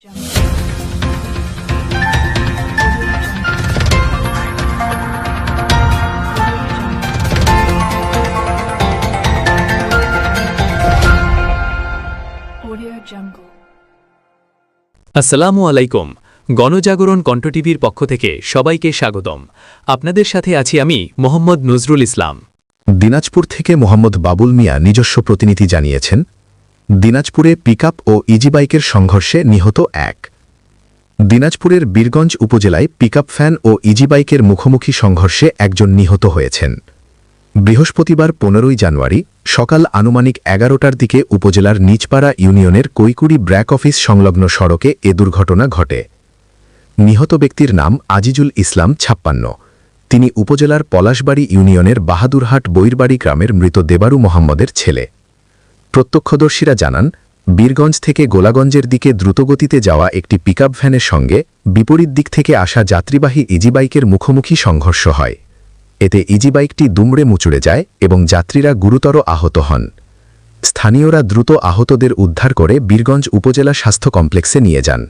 Audio Jungle. আসসালামু আলাইকুম। গণজাগরণ কণ্ঠ টিভির পক্ষ থেকে সবাইকে স্বাগতম। আপনাদের সাথে আছি আমি মোহাম্মদ নজরুল ইসলাম। দিনাজপুর থেকে মোহাম্মদ বাবুল মিয়া নিজস্ব প্রতিনিধি জানিয়েছেন দিনাজপুরে পিকআপ ও ইজি বাইকের সংঘর্ষে নিহত এক। দিনাজপুরের বীরগঞ্জ উপজেলায় পিকআপ ফ্যান ও ইজি বাইকের মুখোমুখি সংঘর্ষে একজন নিহত হয়েছেন। বৃহস্পতিবার পনেরোই জানুয়ারি সকাল আনুমানিক এগারোটার দিকে উপজেলার নিচপাড়া ইউনিয়নের কৈকুড়ি ব্র্যাক অফিস সংলগ্ন সড়কে এ দুর্ঘটনা ঘটে। নিহত ব্যক্তির নাম আজিজুল ইসলাম ছাপ্পান্ন। তিনি উপজেলার পলাশবাড়ি ইউনিয়নের বাহাদুরহাট বৈরবাড়ি গ্রামের মৃত দেবারু মোহাম্মদের ছেলে। প্রত্যক্ষদর্শীরা জানান, বীরগঞ্জ থেকে গোলাগঞ্জের দিকে দ্রুতগতিতে যাওয়া একটি পিকআপ ভ্যানের সঙ্গে বিপরীত দিক থেকে আসা যাত্রীবাহী ইজিবাইকের মুখোমুখি সংঘর্ষ হয়। এতে ইজিবাইকটি দুমড়ে মুচুড়ে যায় এবং যাত্রীরা গুরুতর আহত হন। স্থানীয়রা দ্রুত আহতদের উদ্ধার করে বীরগঞ্জ উপজেলা স্বাস্থ্য কমপ্লেক্সে নিয়ে যান।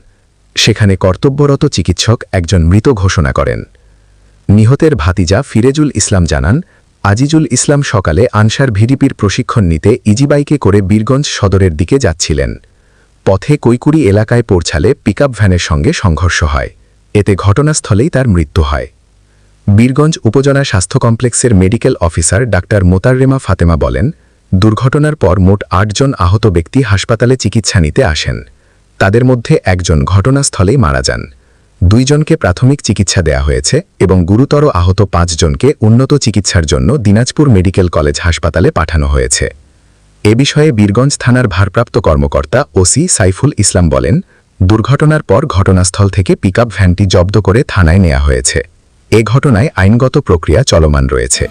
সেখানে কর্তব্যরত চিকিৎসক একজন মৃত ঘোষণা করেন। নিহতের ভাতিজা ফিরেজুল ইসলাম জানান আজিজুল ইসলাম সকালে আনসার ভিডিপির প্রশিক্ষণ নিতে ইজিবাইকে করে বীরগঞ্জ সদরের দিকে যাচ্ছিলেন। পথে কৈকুড়ি এলাকায় পৌঁছালে পিকআপ ভ্যানের সঙ্গে সংঘর্ষ হয়। এতে ঘটনাস্থলেই তার মৃত্যু হয়। বীরগঞ্জ উপজেলা স্বাস্থ্য কমপ্লেক্সের medical officer doctor Motarrema Fatema বলেন, দুর্ঘটনার পর মোট আটজন আহত ব্যক্তি হাসপাতালে চিকিৎসা নিতে আসেন। তাদের মধ্যে একজন ঘটনাস্থলেই মারা যান। দুইজনকে প্রাথমিক চিকিৎসা দেয়া হয়েছে এবং গুরুতর আহত পাঁচজনকে উন্নত চিকিৎসার জন্য দিনাজপুর মেডিকেল কলেজ হাসপাতালে পাঠানো হয়েছে। এ বিষয়ে বীরগঞ্জ থানার ভারপ্রাপ্ত কর্মকর্তা ওসি সাইফুল ইসলাম বলেন, দুর্ঘটনার পর ঘটনাস্থল থেকে পিকআপ ভ্যানটি জব্দ করে থানায় নেওয়া হয়েছে। এ ঘটনায় আইনগত প্রক্রিয়া চলমান রয়েছে।